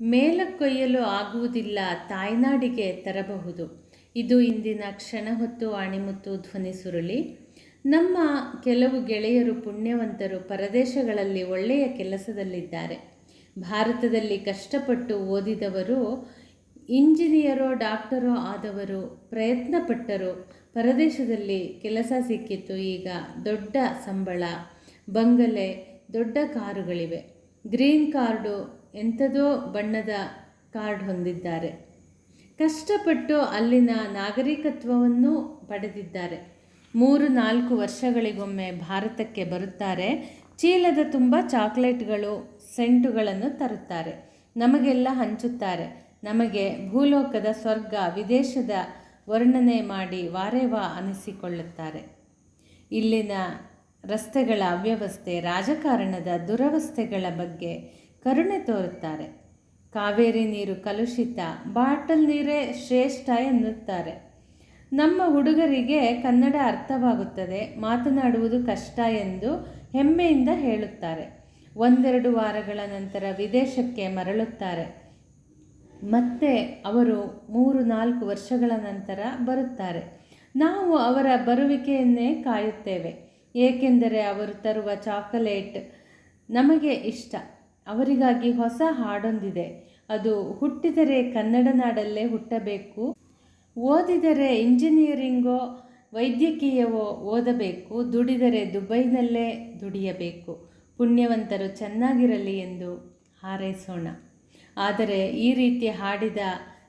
ಮೇಲಕ್ಕೊಯ್ಯಲು ಆಗುವುದಿಲ್ಲ, ತಾಯ್ನಾಡಿಗೆ ತರಬಹುದು. ಇದು ಇಂದಿನ ಕ್ಷಣ ಹೊತ್ತು ಅಣಿಮುತ್ತು ಧ್ವನಿ ಸುರುಳಿ. ನಮ್ಮ ಕೆಲವು ಗೆಳೆಯರು ಪುಣ್ಯವಂತರು ಪರದೇಶಗಳಲ್ಲಿ ಒಳ್ಳೆಯ ಕೆಲಸದಲ್ಲಿದ್ದಾರೆ. ಭಾರತದಲ್ಲಿ ಕಷ್ಟಪಟ್ಟು ಓದಿದವರು, ಇಂಜಿನಿಯರೋ, ಡಾಕ್ಟರೋ ಆದವರು, ಪ್ರಯತ್ನಪಟ್ಟರು, ಪರದೇಶದಲ್ಲಿ ಕೆಲಸ ಸಿಕ್ಕಿತ್ತು. ಈಗ ದೊಡ್ಡ ಸಂಬಳ, ಬಂಗಲೆ, ದೊಡ್ಡ ಕಾರುಗಳಿವೆ. ಗ್ರೀನ್ ಕಾರ್ಡು ಎಂಥದೋ ಬಣ್ಣದ ಕಾರ್ಡ್ ಹೊಂದಿದ್ದಾರೆ. ಕಷ್ಟಪಟ್ಟು ಅಲ್ಲಿನ ನಾಗರಿಕತ್ವವನ್ನು ಪಡೆದಿದ್ದಾರೆ. ಮೂರು ನಾಲ್ಕು ವರ್ಷಗಳಿಗೊಮ್ಮೆ ಭಾರತಕ್ಕೆ ಬರುತ್ತಾರೆ. ಚೀಲದ ತುಂಬ ಚಾಕ್ಲೇಟ್ಗಳು, ಸೆಂಟುಗಳನ್ನು ತರುತ್ತಾರೆ. ನಮಗೆಲ್ಲ ಹಂಚುತ್ತಾರೆ. ನಮಗೆ ಭೂಲೋಕದ ಸ್ವರ್ಗ, ವಿದೇಶದ ವರ್ಣನೆ ಮಾಡಿ ವಾರೇವಾ ಅನಿಸಿಕೊಳ್ಳುತ್ತಾರೆ. ಇಲ್ಲಿನ ರಸ್ತೆಗಳ ಅವ್ಯವಸ್ಥೆ, ರಾಜಕಾರಣದ ದುರವಸ್ಥೆಗಳ ಬಗ್ಗೆ ಕರುಣೆ ತೋರುತ್ತಾರೆ. ಕಾವೇರಿ ನೀರು ಕಲುಷಿತ, ಬಾಟಲ್ ನೀರೇ ಶ್ರೇಷ್ಠ ಎನ್ನುತ್ತಾರೆ. ನಮ್ಮ ಹುಡುಗರಿಗೆ ಕನ್ನಡ ಅರ್ಥವಾಗುತ್ತದೆ, ಮಾತನಾಡುವುದು ಕಷ್ಟ ಎಂದು ಹೆಮ್ಮೆಯಿಂದ ಹೇಳುತ್ತಾರೆ. ಒಂದೆರಡು ವಾರಗಳ ನಂತರ ವಿದೇಶಕ್ಕೆ ಮರಳುತ್ತಾರೆ. ಮತ್ತೆ ಅವರು ಮೂರು ನಾಲ್ಕು ವರ್ಷಗಳ ನಂತರ ಬರುತ್ತಾರೆ. ನಾವು ಅವರ ಬರುವಿಕೆಯನ್ನೇ ಕಾಯುತ್ತೇವೆ, ಏಕೆಂದರೆ ಅವರು ತರುವ ಚಾಕಲೇಟ್ ನಮಗೆ ಇಷ್ಟ. ಅವರಿಗಾಗಿ ಹೊಸ ಹಾಡೊಂದಿದೆ. ಅದು ಹುಟ್ಟಿದರೆ ಕನ್ನಡ ನಾಡಲ್ಲೇ ಹುಟ್ಟಬೇಕು, ಓದಿದರೆ ಇಂಜಿನಿಯರಿಂಗೋ, ವೈದ್ಯಕೀಯವೋ ಓದಬೇಕು, ದುಡಿದರೆ ದುಬೈನಲ್ಲೇ ದುಡಿಯಬೇಕು. ಪುಣ್ಯವಂತರು ಚೆನ್ನಾಗಿರಲಿ ಎಂದು ಹಾರೈಸೋಣ. ಆದರೆ ಈ ರೀತಿ ಹಾಡಿದ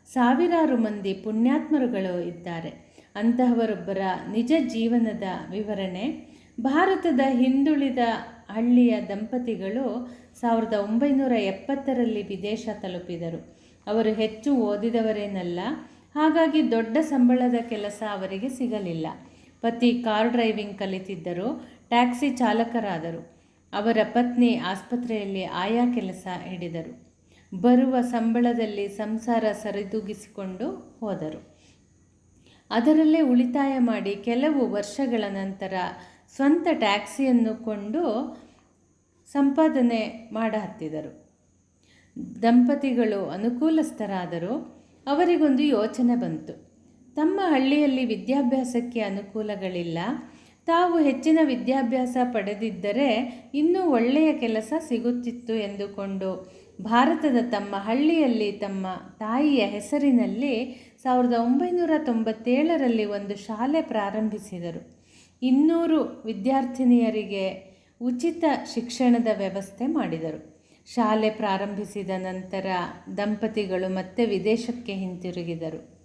ಸಾವಿರಾರು ಮಂದಿ ಪುಣ್ಯಾತ್ಮರುಗಳು ಇದ್ದಾರೆ. ಅಂತಹವರೊಬ್ಬರ ನಿಜ ಜೀವನದ ವಿವರಣೆ, ಭಾರತದ ಹಿಂದುಳಿದ ಹಳ್ಳಿಯ ದಂಪತಿಗಳು ಸಾವಿರದ ಒಂಬೈನೂರ ಎಪ್ಪತ್ತರಲ್ಲಿ ವಿದೇಶ ತಲುಪಿದರು. ಅವರು ಹೆಚ್ಚು ಓದಿದವರೇನಲ್ಲ, ಹಾಗಾಗಿ ದೊಡ್ಡ ಸಂಬಳದ ಕೆಲಸ ಅವರಿಗೆ ಸಿಗಲಿಲ್ಲ. ಪತಿ ಕಾರ್ ಡ್ರೈವಿಂಗ್ ಕಲಿತಿದ್ದರು, ಟ್ಯಾಕ್ಸಿ ಚಾಲಕರಾದರು. ಅವರ ಪತ್ನಿ ಆಸ್ಪತ್ರೆಯಲ್ಲಿ ಆಯಾ ಕೆಲಸ ಹಿಡಿದರು. ಬರುವ ಸಂಬಳದಲ್ಲಿ ಸಂಸಾರ ಸರಿದೂಗಿಸಿಕೊಂಡು ಹೋದರು. ಅದರಲ್ಲೇ ಉಳಿತಾಯ ಮಾಡಿ ಕೆಲವು ವರ್ಷಗಳ ನಂತರ ಸ್ವಂತ ಟ್ಯಾಕ್ಸಿಯನ್ನು ಕೊಂಡು ಸಂಪಾದನೆ ಮಾಡಹತ್ತಿದರು ದಂಪತಿಗಳು ಅನುಕೂಲಸ್ಥರಾದರೂ. ಅವರಿಗೊಂದು ಯೋಚನೆ ಬಂತು. ತಮ್ಮ ಹಳ್ಳಿಯಲ್ಲಿ ವಿದ್ಯಾಭ್ಯಾಸಕ್ಕೆ ಅನುಕೂಲಗಳಿಲ್ಲ. ತಾವು ಹೆಚ್ಚಿನ ವಿದ್ಯಾಭ್ಯಾಸ ಪಡೆದಿದ್ದರೆ ಇನ್ನೂ ಒಳ್ಳೆಯ ಕೆಲಸ ಸಿಗುತ್ತಿತ್ತು ಎಂದುಕೊಂಡು ಭಾರತದ ತಮ್ಮ ಹಳ್ಳಿಯಲ್ಲಿ ತಮ್ಮ ತಾಯಿಯ ಹೆಸರಿನಲ್ಲಿ ಸಾವಿರದ ಒಂಬೈನೂರ ತೊಂಬತ್ತೇಳರಲ್ಲಿ ಒಂದು ಶಾಲೆ ಪ್ರಾರಂಭಿಸಿದರು. ಇನ್ನೂರು ವಿದ್ಯಾರ್ಥಿನಿಯರಿಗೆ ಉಚಿತ ಶಿಕ್ಷಣದ ವ್ಯವಸ್ಥೆ ಮಾಡಿದರು. ಶಾಲೆ ಪ್ರಾರಂಭಿಸಿದ ನಂತರ ದಂಪತಿಗಳು ಮತ್ತೆ ವಿದೇಶಕ್ಕೆ ಹಿಂತಿರುಗಿದರು.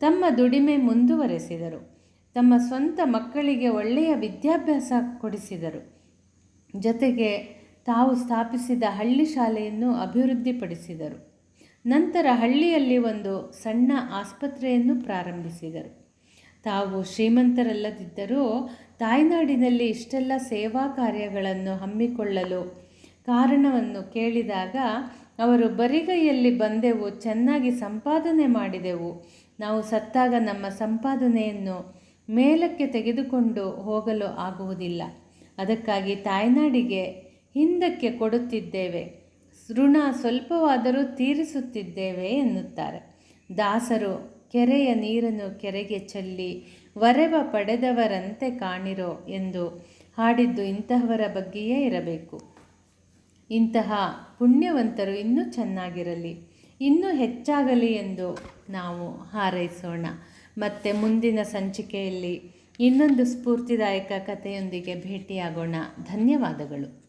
ತಮ್ಮ ದುಡಿಮೆ ಮುಂದುವರೆಸಿದರು. ತಮ್ಮ ಸ್ವಂತ ಮಕ್ಕಳಿಗೆ ಒಳ್ಳೆಯ ವಿದ್ಯಾಭ್ಯಾಸ ಕೊಡಿಸಿದರು. ಜೊತೆಗೆ ತಾವು ಸ್ಥಾಪಿಸಿದ ಹಳ್ಳಿ ಶಾಲೆಯನ್ನು ಅಭಿವೃದ್ಧಿಪಡಿಸಿದರು. ನಂತರ ಹಳ್ಳಿಯಲ್ಲಿ ಒಂದು ಸಣ್ಣ ಆಸ್ಪತ್ರೆಯನ್ನು ಪ್ರಾರಂಭಿಸಿದರು. ತಾವು ಶ್ರೀಮಂತರಲ್ಲದಿದ್ದರೂ ತಾಯ್ನಾಡಿನಲ್ಲಿ ಇಷ್ಟೆಲ್ಲ ಸೇವಾ ಕಾರ್ಯಗಳನ್ನು ಹಮ್ಮಿಕೊಳ್ಳಲು ಕಾರಣವನ್ನು ಕೇಳಿದಾಗ, ಅವರು ಬರಿಗೈಯಲ್ಲಿ ಬಂದೆವು, ಚೆನ್ನಾಗಿ ಸಂಪಾದನೆ ಮಾಡಿದೆವು. ನಾವು ಸತ್ತಾಗ ನಮ್ಮ ಸಂಪಾದನೆಯನ್ನು ಮೇಲಕ್ಕೆ ತೆಗೆದುಕೊಂಡು ಹೋಗಲು ಆಗುವುದಿಲ್ಲ. ಅದಕ್ಕಾಗಿ ತಾಯ್ನಾಡಿಗೆ ಹಿಂದಕ್ಕೆ ಕೊಡುತ್ತಿದ್ದೇವೆ. ಋಣ ಸ್ವಲ್ಪವಾದರೂ ತೀರಿಸುತ್ತಿದ್ದೇವೆ ಎನ್ನುತ್ತಾರೆ. ದಾಸರು ಕೆರೆಯ ನೀರನ್ನು ಕೆರೆಗೆ ಚೆಲ್ಲಿ ವರೆವ ಪಡೆದವರಂತೆ ಕಾಣಿರೋ ಎಂದು ಹಾಡಿದ್ದು ಇಂತಹವರ ಬಗ್ಗೆಯೇ ಇರಬೇಕು. ಇಂತಹ ಪುಣ್ಯವಂತರು ಇನ್ನೂ ಚೆನ್ನಾಗಿರಲಿ, ಇನ್ನೂ ಹೆಚ್ಚಾಗಲಿ ಎಂದು ನಾವು ಹಾರೈಸೋಣ. ಮತ್ತು ಮುಂದಿನ ಸಂಚಿಕೆಯಲ್ಲಿ ಇನ್ನೊಂದು ಸ್ಫೂರ್ತಿದಾಯಕ ಕಥೆಯೊಂದಿಗೆ ಭೇಟಿಯಾಗೋಣ. ಧನ್ಯವಾದಗಳು.